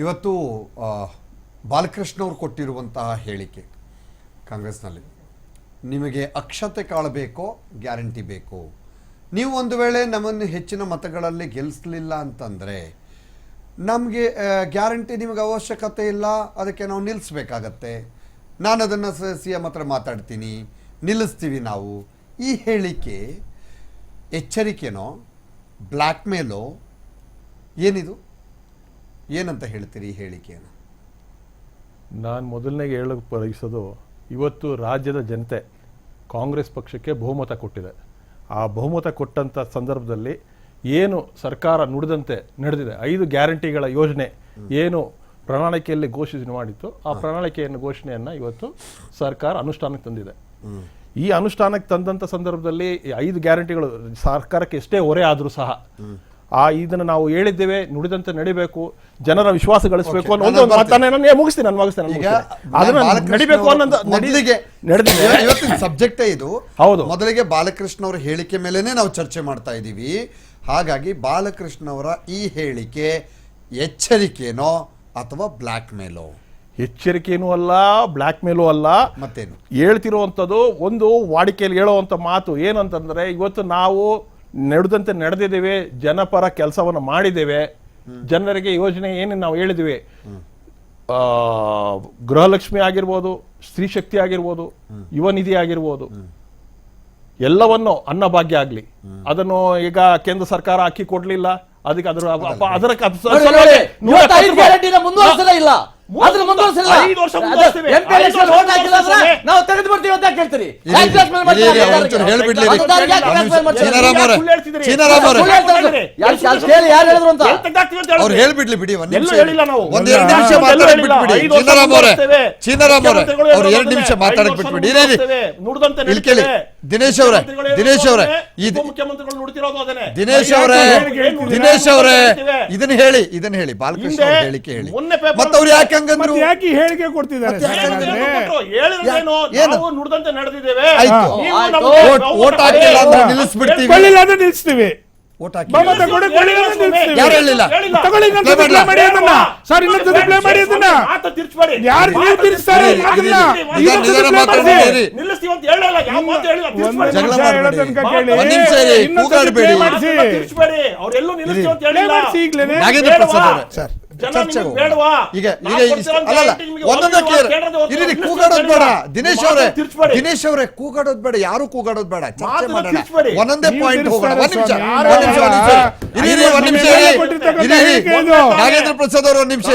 ಇವತ್ತು ಬಾಲಕೃಷ್ಣ ಅವರು ಕೊಟ್ಟಿರುವಂತಹ ಹೇಳಿಕೆ ಕಾಂಗ್ರೆಸ್ನಲ್ಲಿ. ನಿಮಗೆ ಅಕ್ಷತೆ ಕಾಳಬೇಕೋ, ಗ್ಯಾರಂಟಿ ಬೇಕು? ನೀವು ಒಂದು ವೇಳೆ ನಮ್ಮನ್ನು ಹೆಚ್ಚಿನ ಮತಗಳಲ್ಲಿ ಗೆಲ್ಲಿಸಲಿಲ್ಲ ಅಂತಂದರೆ, ನಮಗೆ ಗ್ಯಾರಂಟಿ ನಿಮಗೆ ಅವಶ್ಯಕತೆ ಇಲ್ಲ, ಅದಕ್ಕೆ ನಾವು ನಿಲ್ಲಿಸ್ಬೇಕಾಗತ್ತೆ ನಾನು ಅದನ್ನು ಸಿ ಎಂ ಹತ್ರ ಮಾತಾಡ್ತೀನಿ, ನಿಲ್ಲಿಸ್ತೀವಿ ನಾವು. ಈ ಹೇಳಿಕೆ ಎಚ್ಚರಿಕೆನೋ, ಬ್ಲ್ಯಾಕ್ಮೇಲೋ, ಏನಿದು? ಏನಂತ ಹೇಳ್ತೀರಿ ಈ ಹೇಳಿಕೆಯನ್ನು? ನಾನು ಮೊದಲನೇಗೆ ಹೇಳಕ್ಕೆ ಬಯಸೋದು, ಇವತ್ತು ರಾಜ್ಯದ ಜನತೆ ಕಾಂಗ್ರೆಸ್ ಪಕ್ಷಕ್ಕೆ ಬಹುಮತ ಕೊಟ್ಟಿದೆ. ಆ ಬಹುಮತ ಕೊಟ್ಟಂಥ ಸಂದರ್ಭದಲ್ಲಿ ಏನು ಸರ್ಕಾರ ನುಡಿದಂತೆ ನಡೆದಿದೆ, ಐದು ಗ್ಯಾರಂಟಿಗಳ ಯೋಜನೆ ಏನು ಪ್ರಣಾಳಿಕೆಯಲ್ಲಿ ಘೋಷಣೆ ಮಾಡಿತ್ತು, ಆ ಪ್ರಣಾಳಿಕೆಯನ್ನು ಘೋಷಣೆಯನ್ನು ಇವತ್ತು ಸರ್ಕಾರ ಅನುಷ್ಠಾನಕ್ಕೆ ತಂದಿದೆ. ಈ ಅನುಷ್ಠಾನಕ್ಕೆ ತಂದಂಥ ಸಂದರ್ಭದಲ್ಲಿ ಐದು ಗ್ಯಾರಂಟಿಗಳು ಸರ್ಕಾರಕ್ಕೆ ಎಷ್ಟೇ ಹೊರೆ ಆದರೂ ಸಹ ಆ ಇದನ್ನು ನಾವು ಹೇಳಿದ್ದೇವೆ ನುಡಿದಂತೆ ನಡಿಬೇಕು ಜನರ ವಿಶ್ವಾಸ ಗಳಿಸಬೇಕು ಅನ್ನೋ ನಾನು ಒಂದು ಮಾತನ್ನ ನಾನು ಮುಗಿಸ್ತೀನಿ ನಾನು ಮುಗಿಸ್ತೀನಿ. ಅದನ್ನ ನಡಿಬೇಕು ಅನ್ನೋದು ಮೊದಲಿಗೆ ಇವತ್ತಿನ ಸಬ್ಜೆಕ್ಟೇ ಇದು. ಹೌದು. ಮೊದಲಿಗೆ ಬಾಲಕೃಷ್ಣ ಅವರ ಹೇಳಿಕೆ ಮೇಲೇನೆ ನಾವು ಚರ್ಚೆ ಮಾಡ್ತಾ ಇದ್ದೀವಿ ಹಾಗಾಗಿ ಬಾಲಕೃಷ್ಣ ಅವರ ಈ ಹೇಳಿಕೆ ಎಚ್ಚರಿಕೆನೋ ಅಥವಾ ಬ್ಲ್ಯಾಕ್ ಮೇಲೋ ಎಚ್ಚರಿಕೆನೂ ಅಲ್ಲ ಬ್ಲ್ಯಾಕ್ ಮೇಲೂ ಅಲ್ಲ. ಮತ್ತೇನು? ಹೇಳ್ತಿರುವಂಥದ್ದು ಒಂದು ವಾಡಿಕೆಯಲ್ಲಿ ಹೇಳುವಂಥ ಮಾತು ಏನಂತಂದರೆ ಇವತ್ತು ನಾವು ನಡೆದಂತೆ ನಡೆದಿದ್ದೇವೆ ಜನಪರ ಕೆಲಸವನ್ನು ಮಾಡಿದ್ದೇವೆ. ಜನರಿಗೆ ಯೋಜನೆ ಏನೇನು ನಾವು ಹೇಳಿದ್ವಿ. ಗೃಹಲಕ್ಷ್ಮಿ ಆಗಿರ್ಬೋದು ಸ್ತ್ರೀ ಶಕ್ತಿ ಆಗಿರ್ಬೋದು ಯುವ ನಿಧಿ ಆಗಿರ್ಬೋದು. ಎಲ್ಲವನ್ನು ಅನ್ನಭಾಗ್ಯ ಆಗಲಿ. ಅದನ್ನು ಈಗ ಕೇಂದ್ರ ಸರ್ಕಾರ ಅಕ್ಕಿ ಕೊಡ್ಲಿಲ್ಲ. ಅದಕ್ಕೆ ಅದರ ಅದರ ಅದನ್ನ ಮುಂದುವರಿಸಿಲ್ಲ ಐದು ವರ್ಷ ಮುಂದುವರಿಸ್ತೀವಿ. ವರ್ಷ vote ಹಾಕಿಲ್ಲ ಅಂದ್ರೆ ಮುಂದುವರಿಸ್ತೀವಿ. ನಾವು ತೆಗೆದು ಬಿಡ್ತೀವಿ ಅಂತ ಕೇಳ್ತೀರಿ ಇರಿ, ಯಾಕೆ blackmail ಇರಿ, ಮಾಡ್ತೀರಾ ಇರಿ, ಸರ್ಕಾರಕ್ಕೆ? ಒಂಚೂರು ಹೇಳ್ಬಿಡ್ಲಿ ಇರಿ. ಅದು ಯಾಕೆ ಮಾಡ್ತೀರಾ? ಚೀನಾರಾಮ್ ಅವರೇ, ಸುಳ್ಳು ಹೇಳ್ತಿದ್ದೀರಿ. ಚೀನಾರಾಮ್ ಅವರೇ. ಸುಳ್ಳು ಹೇಳ್ತಾರೆ. ಯಾರು- ಯಾರು ಕೇಳಿ ಯಾರು ಹೇಳಿದ್ರು ಅಂತ ಎಲ್ಲಿ ತೆಗ್ದಾಕ್ತೀವಿ ಅಂತ ಅವ್ರು. ಹೇಳ್ಬಿಡ್ಲಿ ಬಿಡಿ ಒಂದ್ ನಿಮಿಷ ಹೇಳಿಲ್ಲ ನಾವು. ಒಂದ್ ಎರಡು ಎಲ್ಲ ನಿಮಿಷ ಎಲ್ಲೂ ಮಾತಾಡಕ್ ಹೇಳಿಲ್ಲ. ಬಿಟ್ಬಿಡಿ ಐದು ವರ್ಷ ಚೀನಾರಾಮ್ ಅವರೇ ಮುಂದುವರಿಸ್ತೇವೆ. ಚೀನಾರಾಮ್ ಅವರೇ ಮುಖ್ಯಮಂತ್ರಿಗಳು ಅವ್ರು ಎರಡು ನಿಮಿಷ ಮಾತಾಡಕ್ ಐದು ವರ್ಷ ಬಿಟ್ಬಿಡಿ ಇರಿ, ಇರಿ. ಮುಂದುವರಿಸ್ತೇವೆ. ನುಡಿದಂತೆ ಇಲ್ಲಿ ಕೇಳಿ ನಡೀತೇವೆ. ದಿನೇಶ್ ಅವರೇ ಮುಖ್ಯಮಂತ್ರಿಗಳು ದಿನೇಶ್ ಅವರೇ ಹೇಳೋದು ಇದು ಮುಖ್ಯಮಂತ್ರಿಗಳು ನುಡಿತಿರೋದು ಅದನ್ನೇ ದಿನೇಶ್ ಅವರೇ? ದಿನೇಶ್ ಅವರೇ ಇದನ್ನ ಹೇಳಿ ಇದನ್ನ ಹೇಳಿ ಬಾಲಕೃಷ್ಣ ಅವ್ರ ಹೇಳಿಕೆ ಹೇಳಿ ಮೊನ್ನೆ paper ಮತ್ತೆ ಅವ್ರು ಯಾಕೆ ಹಂಗಂದ್ರು ಮತ್ತೆ ಯಾಕೆ ಈ ಹೇಳಿಕೆ ಕೊಡ್ತಿದ್ದಾರೆ ಮತ್ತೆ ಸರ್ ಯಾಕೆ ಹೇಳಿದ್ರೇನು ಏನು? ನಾವು ನುಡಿದಂತೆ ನಡೆದಿದ್ದೇವೆ ಆಯ್ತು. ನೀವು ಓಟ್ ಹಾಕಿಲ್ಲ ಅಂದ್ರೆ ನಿಲ್ಲಿಸ್ಬಿಡ್ತೀವಿ. ಕೊಳ್ಳಿಲ್ಲ ಅಂದ್ರೆ ನಿಲ್ಲಿಸ್ತೀವಿ ವೋಟ್ ಹಾಕಿ ಕೊಡಿ, ಕೊಳ್ಳಿಲ್ಲ ಅಂದ್ರೆ ಹೇಳಿಲ್ಲ? ತಗೊಳ್ಳಿ Play ಮಾಡಿ? ಅದನ್ನ ಸರ್ ಇನ್ನೊಂದು ಪ್ಲೇ ಮಾಡಿ ಅದನ್ನ ಮಾತು ತಿರ್ಚ್ಬೇಡಿ. ಯಾರು ನೀವು ಮಾತು. ನಿಧಾನ play ಮಾತಾಡಿ. ನಿಲ್ಲಿಸ್ತೀವಿ ಅಂತ ಹೇಳಲ್ಲ ಯಾವ ಮಾತು ಹೇಳಿಲ್ಲ ಒಂದು ತಿರ್ಚ್ಬೇಡಿ. ಜಗಳ ನಿಮಿಷ ಹೇಳೋ ಮಾಡ್ಬೇಡಿ. ತನಕ ಕೇಳಿ ಒಂದ್ ನಿಮಿಷ ಇರಿ, ಇನ್ನೊಂದು ಕೂಗಾಡ್ಬೇಡಿ. ಮಾಡಿಸಿ. ಮಾತನ್ನ ತಿರ್ಚ್ಬೇಡಿ. ಅವ್ರೆಲ್ಲೂ ನಿಲ್ಲಿಸ್ತೀವಿ ಅಂತ ಹೇಳಿಲ್ಲ ಮಾಡಿಸಿ ಈಗ್ಲೇನೆ. ನಾಗೇಂದ್ರ ಪ್ರಸಾದ್ ಅವರೇ ಸರ್ ಚರ್ಚೆಗೆ? ಈಗ ಈಗ ಅಲ್ಲಲ್ಲ ಕೂಗಾಡೋದ್ ಬೇಡ. ದಿನೇಶ್ ಅವರೇ ದಿನೇಶ್ ಅವರೇ ಕೂಗಾಡೋದ್ ಬೇಡ. ಯಾರು ಕೂಗಾಡೋದ್ ಬೇಡ? ಚರ್ಚೆ ಮಾಡೋಣ. ಒಂದೊಂದೇ ಪಾಯಿಂಟ್ ಹೋಗೋಣ. ಒಂದ್ ನಿಮಿಷ ಒಂದ್ ನಿಮಿಷ ಒಂದ್. ನಾಗೇಂದ್ರ ಪ್ರಸಾದ್ ಅವರು ಒಂದ್ ನಿಮಿಷ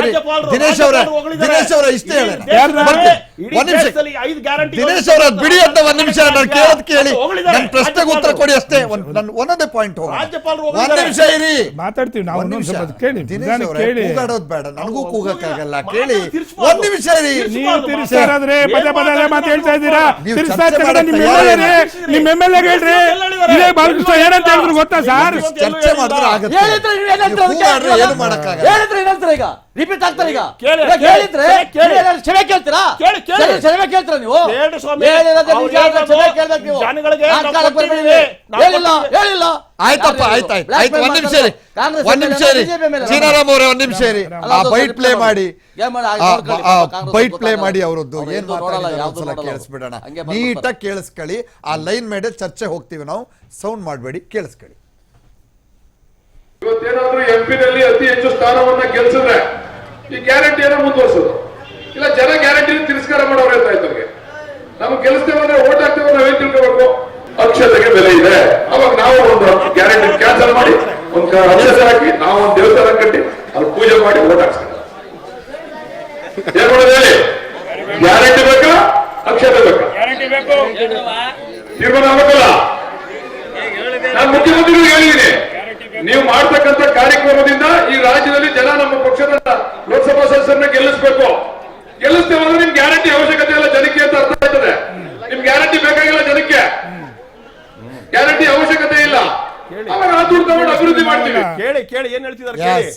ದಿನೇಶ್ ಅವರೇ ದಿನೇಶ್ ಅವರೇ ಇಷ್ಟೇ ಇಡೀ ದಿನೇಶ್ ಅವರ ಬಿಡಿ ಅಂತ ಒಂದ್ ನಿಮಿಷ ನಾನು ಕೇಳೋದ್ ಕೇಳಿ. ನನ್ನ ಪ್ರಶ್ನೆಗೆ ಉತ್ತರ ಕೊಡಿ ಅಷ್ಟೇ. ನನ್ನ ನನ್ ಒಂದೊಂದೇ ಪಾಯಿಂಟ್ ರಾಜ್ಯಪಾಲರು ಒಂದ್. ನಿಮಿಷ ಇರಿ. ಮಾತಾಡ್ತೀವಿ ನಾವು ಒಂದ್ ನಿಮಿಷ. ಕೇಳಿ. ದಿನೇಶ್ ಕೇಳಿ. ಕೂಗಾಡೋದ್ ಬೇಡ. ನನಗೂ ಕೂಗಕ್ಕಾಗಲ್ಲ ಕೇಳಿ. ಒಂದ್ ನಿಮಿಷ ಇರಿ. ನೀವು ತಿರ್ಸಾರಾದ್ರೆ ಪದೇ ಪದೇ ಮಾತು ಹೇಳ್ತಾ ಇದ್ದೀರಾ? ನೀವು ತಿರ್ಸ್ತಾ ಚರ್ಚೆ ಇರ್ತಕ್ಕಂಥ ನಿಮ್ ಮಾಡಕ್ಕೆ ಎಂ ಎಲ್ ಎ ನಿಮ್ ಹೇಳ್ರಿ. ಇದೇ ಬಾಲಕೃಷ್ಣ ಏನಂತ ಹೇಳಿದ್ರು ಗೊತ್ತಾ ಸರ್? ಚರ್ಚೆ ಮಾಡಿದ್ರೆ ಆಗುತ್ತೆ? ಏನು ಮಾಡಕ್ಕಾಗಲ್ಲ. ಹೇಳಿದ್ರೆ ಏನಂತಾರೆ ಈಗ? ರಿಪೀಟ್ ಆಗ್ತಾರೆ ಈಗ ಕೇಳಿದ್ರೆ ಇವಾಗ ಕೇಳಿ, ಹೇಳಿದ್ರೆ ಕೇಳಿ. ಏನಾದ್ರು ಕ್ಷಮೆ ಕೇಳ್ತೀರಾ ಕೇಳಿ, ಕೇಳಿ. ಕ್ಷಮೆ- ಕ್ಷಮೆ ಕೇಳ್ತೀರಾ ನೀವು ಬೇಡ ಸ್ವಾಮಿ. ಹೇಳಿರೋದು ಅವ್ರು ನಿಜ ಆದ್ರೆ ಕ್ಷಮೆ ಹೇಳೋದು ಕೇಳ್ಬೇಕು ನೀವು ಜನಗಳಿಗೆ ನಾವು ನಾಟಕ ಕೊಟ್ಟಿದ್ದೀವಿ. ಬರ್ಬೇಡಿ. ನಾವು ಹೇಳಿಲ್ಲ ಕೊಟ್ಟಿದ್ದೀವಿ. ಹೇಳಿಲ್ಲ ಆಯ್ತಪ್ಪ ಯಾರು ಆಯ್ತು ಆಯ್ತು black ಆಯ್ತು mail ಒಂದ್ ನಿಮಿಷ ಇರಿ ಕಾಂಗ್ರೆಸ್ ಒಂದ್ ನಿಮಿಷ ಇರಿ BJP ಮೇಲೆ ಸೀನಾರಾಮ್ ಅವರೇ ಒಂದ್ ನಿಮಿಷ ಇರಿ ಅಲ್ಲ, ಆ ಅದು ಬೈಟ್ ಪ್ಲೇ ಮಾಡಿ ಗೇಮ್ ಮಾಡಿ ಆ, ನೋಡ್ಕೊಳ್ಳಿ ಆ, ಪಾಪ ಕಾಂಗ್ರೆಸ್ ಬೈಟ್ ಪ್ಲೇ ಗೊತ್ತಾಗಲ್ಲ. ಮಾಡಿ ಅವರದ್ದು ಅವ್ರು ಏನ್ ನೋಡಲ್ಲ, ಕೇಳಿಸ್ ಯಾವ್ದು ಒಂದ್ಸಲ ನೋಡಲ್ಲ. ಕೇಳಿಸ್ಬಿಡೋಣ ಹಂಗೆ ಬಂದ್ಬಿಡ್ತಾರೆ. ನೀಟಾಗಿ ಕೇಳಿಸ್ಕೊಳ್ಳಿ ಆ ಲೈನ್ ಮೇಲೆ ಚರ್ಚೆ ಹೋಗ್ತೀವಿ ನಾವು ಸೌಂಡ್ ಮಾಡಬೇಡಿ ಕೇಳಿಸ್ಕೊಳ್ಳಿ ಇವತ್ತೇನಾದ್ರೂ ಎಂಪಿನಲ್ಲಿ ಅತಿ ಹೆಚ್ಚು ಸ್ಥಾನವನ್ನ ಗೆಲ್ಸಿದ್ರೆ ಈ ಏನೋ ಮುಂದುವರ್ಸೋದು. ಇಲ್ಲ ಜನ ಗ್ಯಾರಂಟಿ ತಿರಸ್ಕಾರ ಮಾಡೋರು ಅಂತ ಆಯ್ತು ಅವ್ರಿಗೆ ನಮ್ಗೆ ಗೆಲ್ಲಿಸ್ತೇವೆ ಅಂದ್ರೆ ಓಟ್ ಹಾಕ್ತೇವೆ ನಾವೇನ್ ತಿಳ್ಕೋಬೇಕು? ಅಕ್ಷತೆಗೆ ಬೆಲೆ ಇದೆ. ಅವಾಗ ನಾವು ಒಂದು ಗ್ಯಾರಂಟಿ ಕ್ಯಾನ್ಸಲ್ ಮಾಡಿ ಒಂದು ಅಕ್ಷತೆ ಹಾಕಿ ನಾವು ಒಂದು ದೇವಸ್ಥಾನ ಕಟ್ಟಿ ಅಲ್ಲಿ ಪೂಜೆ ಮಾಡಿ ಓಟ್ ಹಾಕ್ಸ್ತೇವೆ. ಏನ್ ಮಾಡೋದು ಹೇಳಿ ಗ್ಯಾರಂಟಿ ಬೇಕಾ ಅಕ್ಷತೆ ಬೇಕಾ? ತೀರ್ಮಾನ ಆಗಬೇಕಲ್ಲ? ನಾನು ಮುಖ್ಯಮಂತ್ರಿಗಳು ಹೇಳಿದ್ದೀನಿ ನೀವು ಮಾಡ್ತಕ್ಕಂಥ ಕಾರ್ಯಕ್ರಮದಿಂದ ಈ ರಾಜ್ಯದಲ್ಲಿ ಜನ ನಮ್ಮ ಪಕ್ಷದ ಲೋಕಸಭಾ ಸದಸ್ಯರನ್ನ ಗೆಲ್ಲಿಸಬೇಕು ಗೆಲ್ಲಿಸ್ತೇವೆ ಅಂದ್ರೆ ನಿಮ್ ಗ್ಯಾರಂಟಿ ಅವಶ್ಯಕತೆ ಇಲ್ಲ ಜನಕ್ಕೆ ಅಂತ ಅರ್ಥ ಆಯ್ತದೆ ನಿಮ್ ಗ್ಯಾರಂಟಿ ಬೇಕಾಗಿಲ್ಲ ಜನಕ್ಕೆ ಗ್ಯಾರಂಟಿ ಅವಶ್ಯಕತೆ ಇಲ್ಲ ಅವಾಗ ಆ ದುಡ್ಡು ತಗೊಂಡು ಅಭಿವೃದ್ಧಿ ಮಾಡ್ತೀವಿ ಕೇಳಿ ಕೇಳಿ ಏನ್ ಹೇಳ್ತಿದ್ದಾರೆ Yes. ಕೇಳಿ